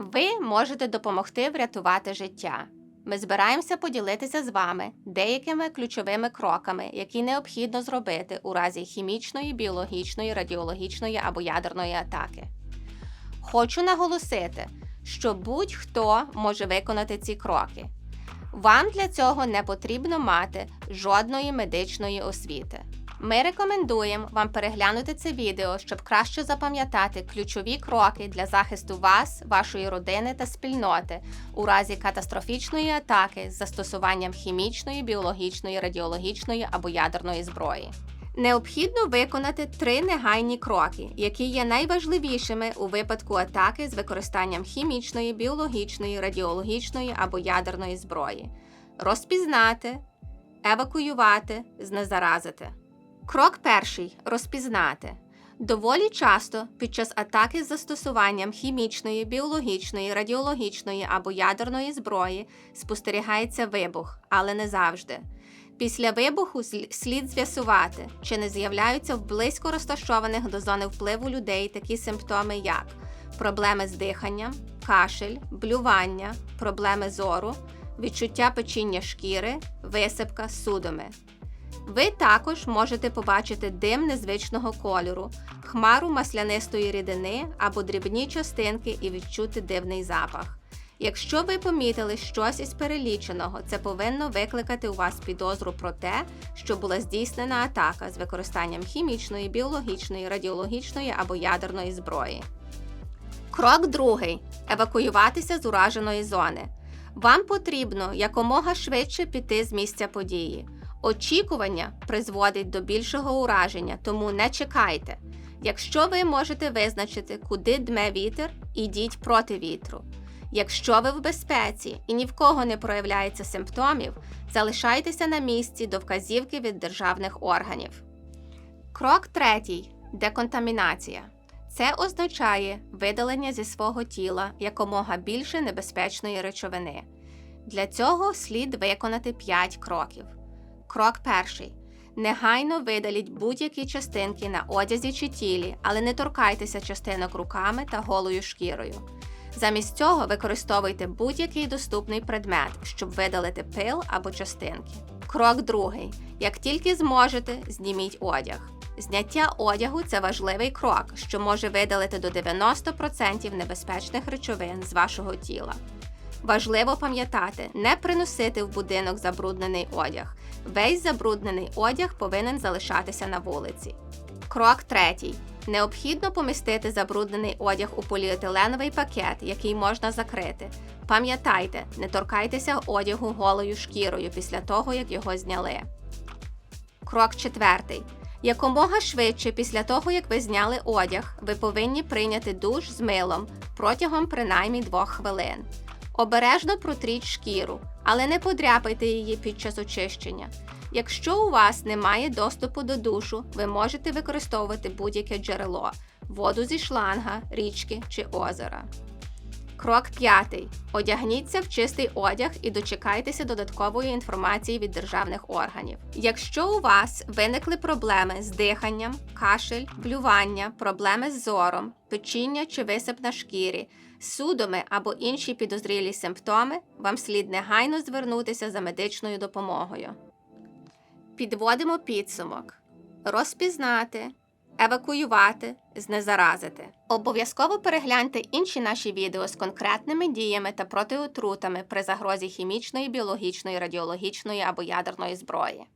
Ви можете допомогти врятувати життя. Ми збираємося поділитися з вами деякими ключовими кроками, які необхідно зробити у разі хімічної, біологічної, радіологічної або ядерної атаки. Хочу наголосити, що будь-хто може виконати ці кроки. Вам для цього не потрібно мати жодної медичної освіти. Ми рекомендуємо вам переглянути це відео, щоб краще запам'ятати ключові кроки для захисту вас, вашої родини та спільноти у разі катастрофічної атаки з застосуванням хімічної, біологічної, радіологічної або ядерної зброї. Необхідно виконати три негайні кроки, які є найважливішими у випадку атаки з використанням хімічної, біологічної, радіологічної або ядерної зброї: розпізнати, евакуювати, знезаразити. Крок перший розпізнати. Доволі часто під час атаки з застосуванням хімічної, біологічної, радіологічної або ядерної зброї спостерігається вибух, але не завжди. Після вибуху слід з'ясувати, чи не з'являються в близько розташованих до зони впливу людей такі симптоми, як проблеми з диханням, кашель, блювання, проблеми зору, відчуття печіння шкіри, висипка, судоми. Ви також можете побачити дим незвичного кольору, хмару маслянистої рідини або дрібні частинки і відчути дивний запах. Якщо ви помітили щось із переліченого, це повинно викликати у вас підозру про те, що була здійснена атака з використанням хімічної, біологічної, радіологічної або ядерної зброї. Крок другий евакуюватися з ураженої зони. Вам потрібно якомога швидше піти з місця події. Очікування призводить до більшого ураження, тому не чекайте. Якщо ви можете визначити, куди дме вітер, ідіть проти вітру. Якщо ви в безпеці і ні в кого не проявляється симптомів, залишайтеся на місці до вказівки від державних органів. Крок третій деконтамінація. Це означає видалення зі свого тіла якомога більше небезпечної речовини. Для цього слід виконати 5 кроків. Крок перший. Негайно видаліть будь-які частинки на одязі чи тілі, але не торкайтеся частинок руками та голою шкірою. Замість цього використовуйте будь-який доступний предмет, щоб видалити пил або частинки. Крок другий. Як тільки зможете, зніміть одяг. Зняття одягу це важливий крок, що може видалити до 90% небезпечних речовин з вашого тіла. Важливо пам'ятати, не приносити в будинок забруднений одяг. Весь забруднений одяг повинен залишатися на вулиці. Крок третій. Необхідно помістити забруднений одяг у поліетиленовий пакет, який можна закрити. Пам'ятайте, не торкайтеся одягу голою шкірою після того, як його зняли. Крок четвертий. Якомога швидше після того, як ви зняли одяг, ви повинні прийняти душ з милом протягом принаймні двох хвилин. Обережно протріть шкіру, але не подряпайте її під час очищення. Якщо у вас немає доступу до душу, ви можете використовувати будь-яке джерело воду зі шланга, річки чи озера. Крок п'ятий. Одягніться в чистий одяг і дочекайтеся додаткової інформації від державних органів. Якщо у вас виникли проблеми з диханням, кашель, блювання, проблеми з зором, печіння чи висип на шкірі, судоми або інші підозрілі симптоми, вам слід негайно звернутися за медичною допомогою. Підводимо підсумок: розпізнати, евакуювати, знезаразити. Обов'язково перегляньте інші наші відео з конкретними діями та протиотрутами при загрозі хімічної, біологічної, радіологічної або ядерної зброї.